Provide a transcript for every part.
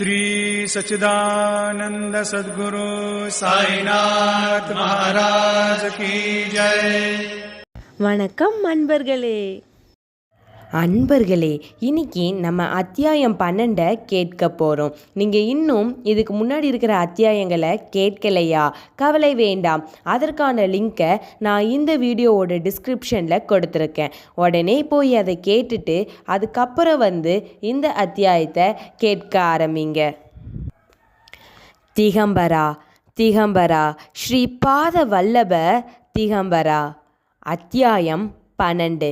श्री सच्चिदानंद सद्गुरु साईनाथ महाराज की जय வணக்கம் அன்பர்களே அன்பர்களே இன்னைக்கு நம்ம அத்தியாயம் பன்னெண்டை கேட்க போகிறோம் நீங்கள் இன்னும் இதுக்கு முன்னாடி இருக்கிற அத்தியாயங்களை கேட்கலையா? கவலை வேண்டாம். அதற்கான லிங்கை நான் இந்த வீடியோவோட டிஸ்கிரிப்ஷனில் கொடுத்துருக்கேன். உடனே போய் அதை கேட்டுட்டு அதுக்கப்புறம் வந்து இந்த அத்தியாயத்தை கேட்க ஆரம்பிங்க. திகம்பரா திகம்பரா ஸ்ரீபாத வல்லப திகம்பரா. அத்தியாயம் பன்னெண்டு.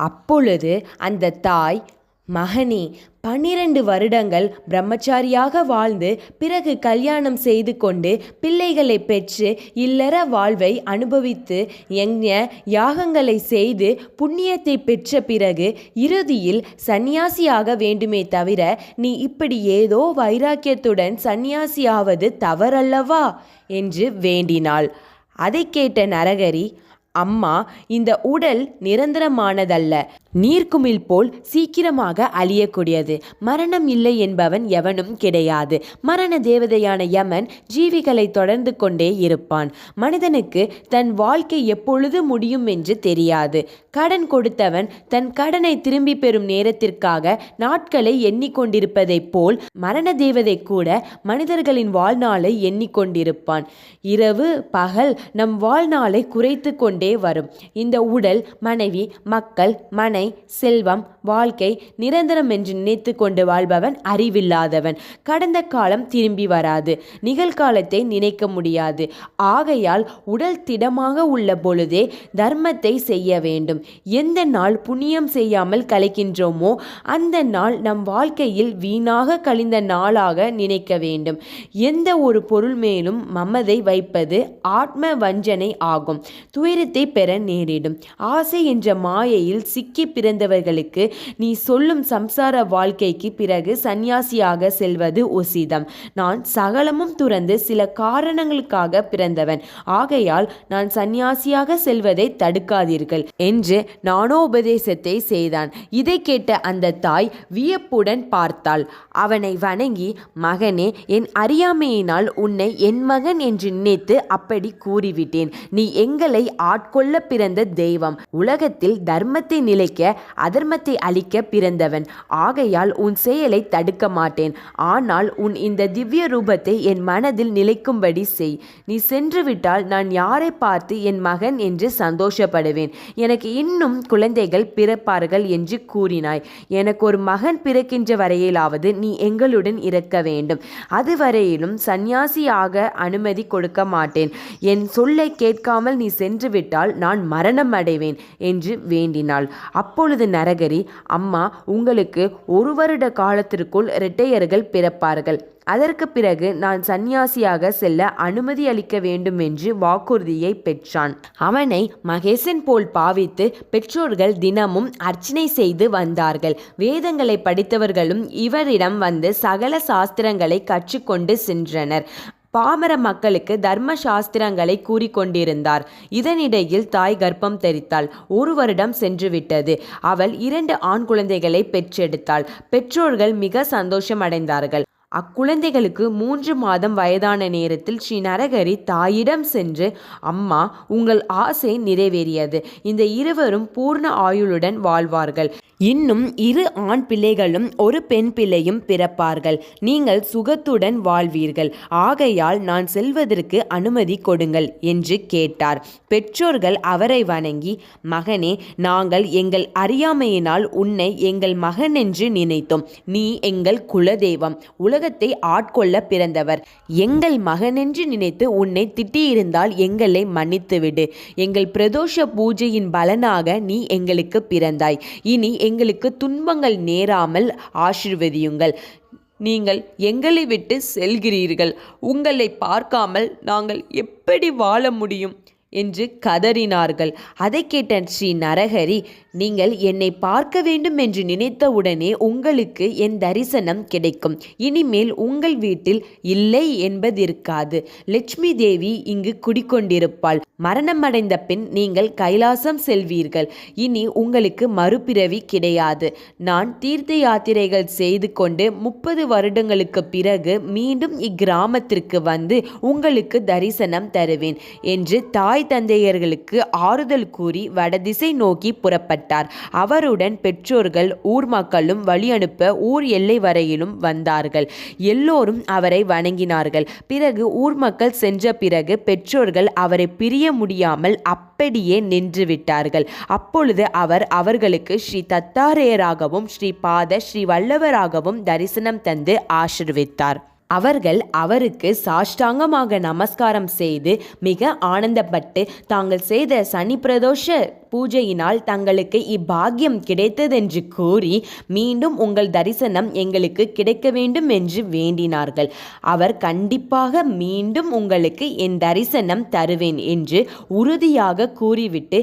அப்பொழுது அந்த தாய் மகனே பன்னிரண்டு வருடங்கள் பிரம்மச்சாரியாக வாழ்ந்து பிறகு கல்யாணம் செய்து கொண்டு பிள்ளைகளை பெற்று இல்லற வாழ்வை அனுபவித்து யஞ யாகங்களை செய்து புண்ணியத்தை பெற்ற பிறகு இறுதியில் சந்நியாசியாக வேண்டுமே தவிர நீ இப்படி ஏதோ வைராக்கியத்துடன் சந்நியாசியாவது தவறல்லவா? என்று வேண்டினாள். அதை கேட்ட நரகரி அம்மா இந்த உடல் நிரந்தரமானதல்ல. நீர்க்குமிழ் போல் சீக்கிரமாக அழியக்கூடியது. மரணம் இல்லை என்பவன் எவனும் கிடையாது. மரண தேவதையான யமன் ஜீவிகளை தொடர்ந்து கொண்டே இருப்பான். மனிதனுக்கு தன் வாழ்க்கை எப்பொழுது முடியும் என்று தெரியாது. கடன் கொடுத்தவன் தன் கடனை திரும்பி பெறும் நேரத்திற்காக நாட்களை எண்ணிக்கொண்டிருப்பதைப் போல் மரண தேவதை கூட மனிதர்களின் வாழ்நாளை எண்ணிக்கொண்டிருப்பான். இரவு பகல் நம் வாழ்நாளை குறைத்து கொண்டு வரும். இந்த உடல் மனைவி மக்கள் மனை செல்வம் வாழ்க்கை நிரந்தரம் என்று நினைத்து கொண்டு வாழ்பவன் அறிவில்லாதவன். கடந்த காலம் திரும்பி வராது. நிகழ்காலத்தை நினைக்க முடியாது. ஆகையால் உடல் திடமாக உள்ள பொழுதே தர்மத்தை செய்ய வேண்டும். எந்த நாள் புண்ணியம் செய்யாமல் கலைக்கின்றோமோ அந்த நாள் நம் வாழ்க்கையில் வீணாக கழிந்த நாளாக நினைக்க வேண்டும். எந்த ஒரு பொருள் மேலும் மமதை வைப்பது ஆத்ம வஞ்சனை ஆகும். துயரத்தை பெற நேரிடும். ஆசை என்ற மாயையில் சிக்கி பிறந்தவர்களுக்கு நீ சொல்லும் சம்சார வாழ்க்கைக்கு பிறகு சந்நியாசியாக செல்வது உசிதம். நான் சகலமும் துறந்து சில காரணங்களுக்காக பிறந்தவன். ஆகையால் நான் சந்நியாசியாக செல்வதை தடுக்காதீர்கள் என்று நானோபதேசத்தை செய்தான். இதை கேட்ட அந்த தாய் வியப்புடன் பார்த்தாள். அவனை வணங்கி மகனே என் அறியாமையினால் உன்னை என் மகன் என்று நினைத்து அப்படி கூறிவிட்டேன். நீ எங்களை ஆட்கொள்ள பிறந்த தெய்வம். உலகத்தில் தர்மத்தை நிலைக்க அதர்மத்தை அழிக்க பிறந்தவன். ஆகையால் உன் செயலை தடுக்க மாட்டேன். ஆனால் உன் இந்த திவ்ய ரூபத்தை என் மனதில் நிலைக்கும்படி செய். நீ சென்றுவிட்டால் நான் யாரை பார்த்து என் மகன் என்று சந்தோஷப்படுவேன். எனக்கு இன்னும் குழந்தைகள் பிறப்பார்கள் என்று கூறினாய். எனக்கு ஒரு மகன் பிறக்கின்ற வரையிலாவது நீ எங்களுடன் இருக்க வேண்டும். அதுவரையிலும் சந்நியாசியாக அனுமதி கொடுக்க மாட்டேன். என் சொல்லை கேட்காமல் நீ சென்று விட்டால் நான் மரணம் அடைவேன் என்று வேண்டினாள். அப்பொழுது நரகரி அம்மா உங்களுக்கு ஒரு வருட காலத்திற்குள் இரட்டையர்கள் பிறப்பார்கள். அதற்கு பிறகு நான் சந்நியாசியாக செல்ல அனுமதி அளிக்க வேண்டும் என்று வாக்குறுதியை பெற்றான். அவனை மகேசன் போல் பாவித்து பெற்றோர்கள் தினமும் அர்ச்சனை செய்து வந்தார்கள். வேதங்களை படித்தவர்களும் இவரிடம் வந்து சகல சாஸ்திரங்களை கற்றுக்கொண்டு சென்றனர். பாமர மக்களுக்கு தர்ம சாஸ்திரங்களை கூறிக்கொண்டிருந்தார். இதனிடையில் தாய் கர்ப்பம் தெரித்தாள். ஒரு வருடம் சென்றுவிட்டது. அவள் இரண்டு ஆண் குழந்தைகளை பெற்றெடுத்தாள். பெற்றோர்கள் மிக சந்தோஷமடைந்தார்கள். அக்குழந்தைகளுக்கு மூன்று மாதம் வயதான நேரத்தில் ஸ்ரீ நரகரி தாயிடம் சென்று அம்மா உங்கள் ஆசை நிறைவேறியது. இந்த இருவரும் பூர்ண ஆயுளுடன் வாழ்வார்கள். இன்னும் இரு ஆண் பிள்ளைகளும் ஒரு பெண் பிள்ளையும் பிறப்பார்கள். நீங்கள் சுகத்துடன் வாழ்வீர்கள். ஆகையால் நான் செல்வதற்கு அனுமதி கொடுங்கள் என்று கேட்டார். பெற்றோர்கள் அவரை வணங்கி மகனே நாங்கள் எங்கள் அறியாமையினால் உன்னை எங்கள் மகன் என்று நினைத்தோம். நீ எங்கள் குலதெய்வம். உலகத்தை ஆட்கொள்ள பிறந்தவர். எங்கள் மகனென்று நினைத்து உன்னை திட்டியிருந்தால் எங்களை மன்னித்துவிடு. எங்கள் பிரதோஷ பூஜையின் பலனாக நீ எங்களுக்கு பிறந்தாய். இனி எங்களுக்கு துன்பங்கள் நேராமல் ஆசிர்வதியுங்கள். நீங்கள் எங்களை விட்டு செல்கிறீர்கள். உங்களை பார்க்காமல் நாங்கள் எப்படி வாழ முடியும்? என்று கதறினார்கள். அதை கேட்ட ஸ்ரீ நரஹரி நீங்கள் என்னை பார்க்க வேண்டும் என்று நினைத்தவுடனே உங்களுக்கு என் தரிசனம் கிடைக்கும். இனிமேல் உங்கள் வீட்டில் இல்லை என்பதிருக்காது. லட்சுமி தேவி இங்கு குடிக்கொண்டிருப்பாள். மரணமடைந்த பின் நீங்கள் கைலாசம் செல்வீர்கள். இனி உங்களுக்கு மறுபிறவி கிடையாது. நான் தீர்த்த யாத்திரைகள் செய்து கொண்டு முப்பது வருடங்களுக்கு பிறகு மீண்டும் இக்கிராமத்திற்கு வந்து உங்களுக்கு தரிசனம் தருவேன் என்று தாய் தாய் தந்தையர்களுக்கு ஆறுதல் கூறி வடதிசை நோக்கி புறப்பட்டார். அவருடன் பெற்றோர்கள் ஊர் மக்களும் வழி அனுப்ப ஊர் எல்லை வரையிலும் வந்தார்கள். எல்லோரும் அவரை வணங்கினார்கள். பிறகு ஊர் மக்கள் சென்ற பிறகு பெற்றோர்கள் அவரை பிரிய முடியாமல் அப்படியே நின்று விட்டார்கள். அப்பொழுது அவர் அவர்களுக்கு ஸ்ரீ தத்தாரேயராகவும் ஸ்ரீ பாத ஸ்ரீ வல்லவராகவும் தரிசனம் தந்து ஆசிர்வித்தார். அவர்கள் அவருக்கு சாஷ்டாங்கமாக நமஸ்காரம் செய்து மிக ஆனந்தப்பட்டு தாங்கள் செய்த சனி பிரதோஷ பூஜையினால் தங்களுக்கு இப்பாகியம் கிடைத்ததென்று கூறி மீண்டும் உங்கள் தரிசனம் எங்களுக்கு கிடைக்க வேண்டும் என்று வேண்டினார்கள். அவர் கண்டிப்பாக மீண்டும் உங்களுக்கு என் தரிசனம் தருவேன் என்று உறுதியாக கூறிவிட்டு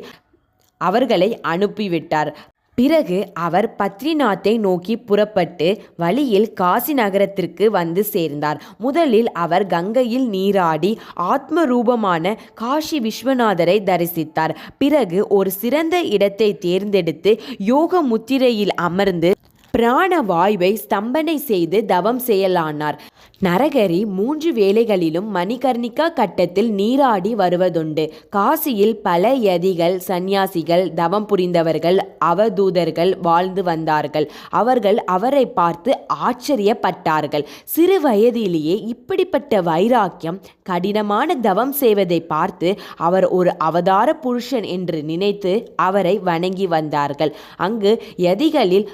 அவர்களை அனுப்பிவிட்டார். பிறகு அவர் பத்ரிநாத்தை நோக்கி புறப்பட்டு வழியில் காசி நகரத்திற்கு வந்து சேர்ந்தார். முதலில் அவர் கங்கையில் நீராடி ஆத்ம ரூபமான காஷி விஸ்வநாதரை தரிசித்தார். பிறகு ஒரு சிறந்த இடத்தை தேர்ந்தெடுத்து யோக முத்திரையில் அமர்ந்து பிராண வாயுவை ஸ்தம்பனை செய்து தவம் செய்யலானார். நரகரி மூன்று வேளைகளிலும் மணிகர்ணிகா கட்டத்தில் நீராடி வருவதுண்டு. காசியில் பல யதிகள் சந்நியாசிகள் தவம் புரிந்தவர்கள் அவதூதர்கள் வாழ்ந்து வந்தார்கள். அவர்கள் அவரை பார்த்து ஆச்சரியப்பட்டார்கள். சிறு வயதிலேயே இப்படிப்பட்ட வைராக்கியம் கடினமான தவம் செய்வதை பார்த்து அவர் ஒரு அவதார புருஷன் என்று நினைத்து அவரை வணங்கி வந்தார்கள். அங்கு யதிகளில்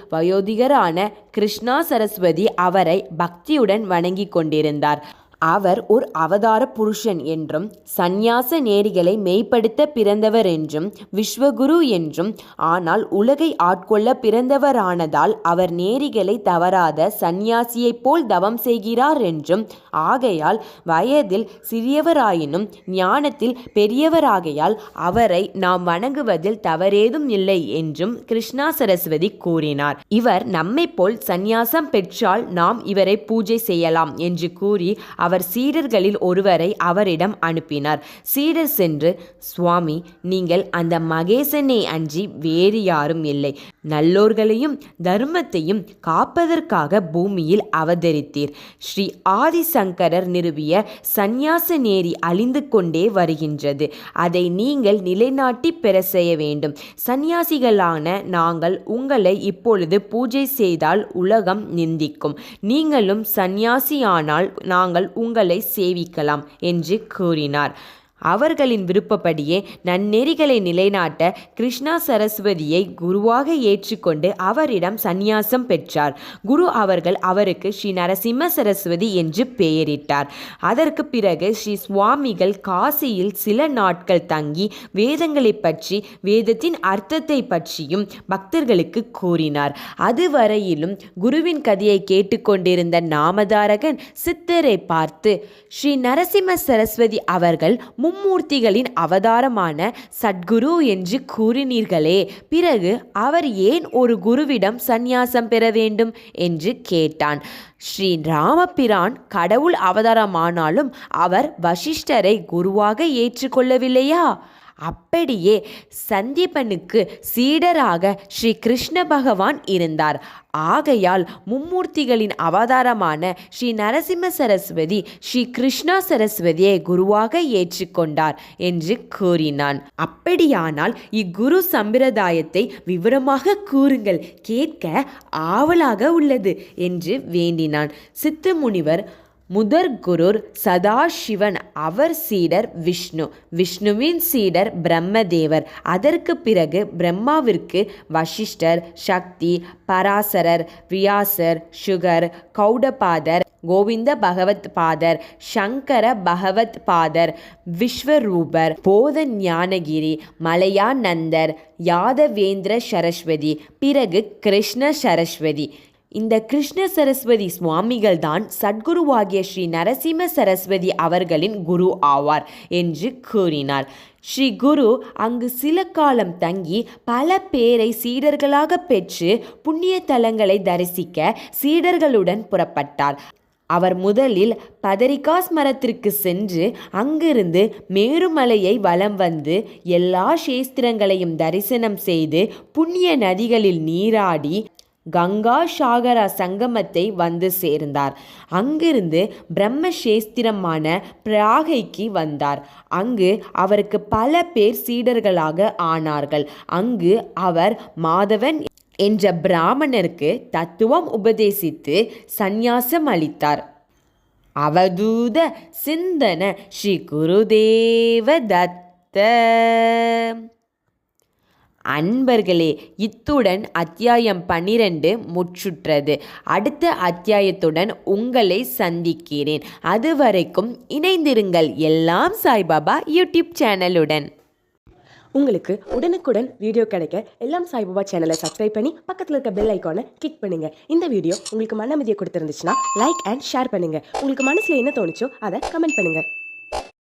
வயோதிகரான கிருஷ்ணா சரஸ்வதி அவரை பக்தியுடன் வணங்கி கொண்டிருந்தார். அவர் ஒரு அவதார புருஷன் என்றும் சந்நியாச நேரிகளை மெய்ப்படுத்த பிறந்தவர் என்றும் விஸ்வகுரு என்றும் ஆனால் உலகை ஆட்கொள்ள பிறந்தவரானதால் அவர் நேரிகளை தவறாத சந்நியாசியைப் போல் தவம் செய்கிறார் என்றும் ஆகையால் வயதில் சிறியவராயினும் ஞானத்தில் பெரியவராகையால் அவரை நாம் வணங்குவதில் தவறேதும் இல்லை என்றும் கிருஷ்ணா சரஸ்வதி கூறினார். இவர் நம்மை போல் சந்நியாசம் பெற்றால் நாம் இவரை பூஜை செய்யலாம் என்று கூறி அவர் சீடர்களில் ஒருவரை அவரிடம் அனுப்பினார். சீடர் சென்று சுவாமி நீங்கள் அந்த மகேசனை அஞ்சி வேறு யாரும் இல்லை. நல்லோர்களையும் தர்மத்தையும் காப்பதற்காக பூமியில் அவதரித்தீர். ஸ்ரீ ஆதிசங்கரர் நிறுவிய சந்நியாச நேரி அழிந்து கொண்டே வருகின்றது. அதை நீங்கள் நிலைநாட்டி பெற செய்ய வேண்டும். சந்நியாசிகளான நாங்கள் உங்களை இப்பொழுது பூஜை செய்தால் உலகம் நிந்திக்கும். நீங்களும் சந்நியாசியானால் நாங்கள் உங்களை சேவிக்கலாம் என்று கூறினார். அவர்களின் விருப்பப்படியே நன்னெறிகளை நிலைநாட்ட கிருஷ்ணா சரஸ்வதியை குருவாக ஏற்றுக்கொண்டு அவரிடம் சந்நியாசம் பெற்றார். குரு அவர்கள் அவருக்கு ஸ்ரீ நரசிம்ம சரஸ்வதி என்று பெயரிட்டார். அதற்கு பிறகு ஸ்ரீ சுவாமிகள் காசியில் சில நாட்கள் தங்கி வேதங்களை பற்றி வேதத்தின் அர்த்தத்தை பற்றியும் பக்தர்களுக்கு கூறினார். அதுவரையிலும் குருவின் கதையை கேட்டுக்கொண்டிருந்த நாமதாரகன் சித்தரை பார்த்து ஸ்ரீ நரசிம்ம சரஸ்வதி அவர்கள் மும்மூர்த்திகளின் அவதாரமான சத்குரு என்று கூறினீர்களே பிறகு அவர் ஏன் ஒரு குருவிடம் சந்நியாசம் பெற வேண்டும் என்று கேட்டான். ஸ்ரீ ராமபிரான் கடவுள் அவதாரமானாலும் அவர் வசிஷ்டரை குருவாக ஏற்றுக்கொள்ளவில்லையா? அப்படியே சந்தீபனுக்கு சீடராக ஸ்ரீ கிருஷ்ண பகவான் இருந்தார். ஆகையால் மும்மூர்த்திகளின் அவதாரமான ஸ்ரீ நரசிம்ம சரஸ்வதி ஸ்ரீ கிருஷ்ணா சரஸ்வதியை குருவாக ஏற்றுக்கொண்டார் என்று கூறினான். அப்படியானால் இக்குரு சம்பிரதாயத்தை விவரமாக கூறுங்கள். கேட்க ஆவலாக உள்ளது என்று வேண்டினான். சித்து முனிவர் முதற் குருர் சதாசிவன் அவர் சீடர் விஷ்ணு. விஷ்ணுவின் சீடர் பிரம்மதேவர். அதற்கு பிறகு பிரம்மாவிற்கு வசிஷ்டர் சக்தி பராசரர் வியாசர் சுகர் கௌடபாதர் கோவிந்த பகவத் பாதர் சங்கர பகவத் பாதர் விஸ்வரூபர் போத ஞானகிரி மலையானந்தர் யாதவேந்திர சரஸ்வதி பிறகு கிருஷ்ண சரஸ்வதி. இந்த கிருஷ்ண சரஸ்வதி சுவாமிகள் தான் சத்குருவாகிய ஸ்ரீ நரசிம்ம சரஸ்வதி அவர்களின் குரு ஆவார் என்று கூறினார். ஸ்ரீ குரு அங்கு சில காலம் தங்கி பல பேரை சீடர்களாக பெற்று புண்ணிய தலங்களை தரிசிக்க சீடர்களுடன் புறப்பட்டார். அவர் முதலில் பதரிகாஸ் மரத்திற்கு சென்று அங்கிருந்து மேருமலையை வலம் வந்து எல்லா சேஸ்திரங்களையும் தரிசனம் செய்து புண்ணிய நதிகளில் நீராடி கங்கா சாகரா சங்கமத்தை வந்து சேர்ந்தார். அங்கிருந்து பிரம்மசேஸ்திரமான பிராகைக்கு வந்தார். அங்கு அவருக்கு பல பேர் சீடர்களாக ஆனார்கள். அங்கு அவர் மாதவன் என்ற பிராமணருக்கு தத்துவம் உபதேசித்து சந்நியாசம் அளித்தார். அவதூத சிந்தன ஸ்ரீ குருதேவ தத்த. அன்பர்களே இத்துடன் அத்தியாயம் பன்னிரண்டு முற்றுற்றது. அடுத்த அத்தியாயத்துடன் உங்களை சந்திக்கிறேன். அதுவரைக்கும் இணைந்திருங்கள் எல்லாம் சாய்பாபா யூடியூப் சேனலுடன். உங்களுக்கு உடனுக்குடன் வீடியோ கிடைக்க எல்லாம் சாய்பாபா சேனலை சப்ஸ்கிரைப் பண்ணி பக்கத்தில் இருக்க பெல் ஐக்கானை கிளிக் பண்ணுங்கள் இந்த வீடியோ உங்களுக்கு மன அமைதியை கொடுத்துருந்துச்சுன்னா லைக் அண்ட் ஷேர் பண்ணுங்கள் உங்களுக்கு மனசில் என்ன தோணுச்சோ அதை கமெண்ட் பண்ணுங்கள்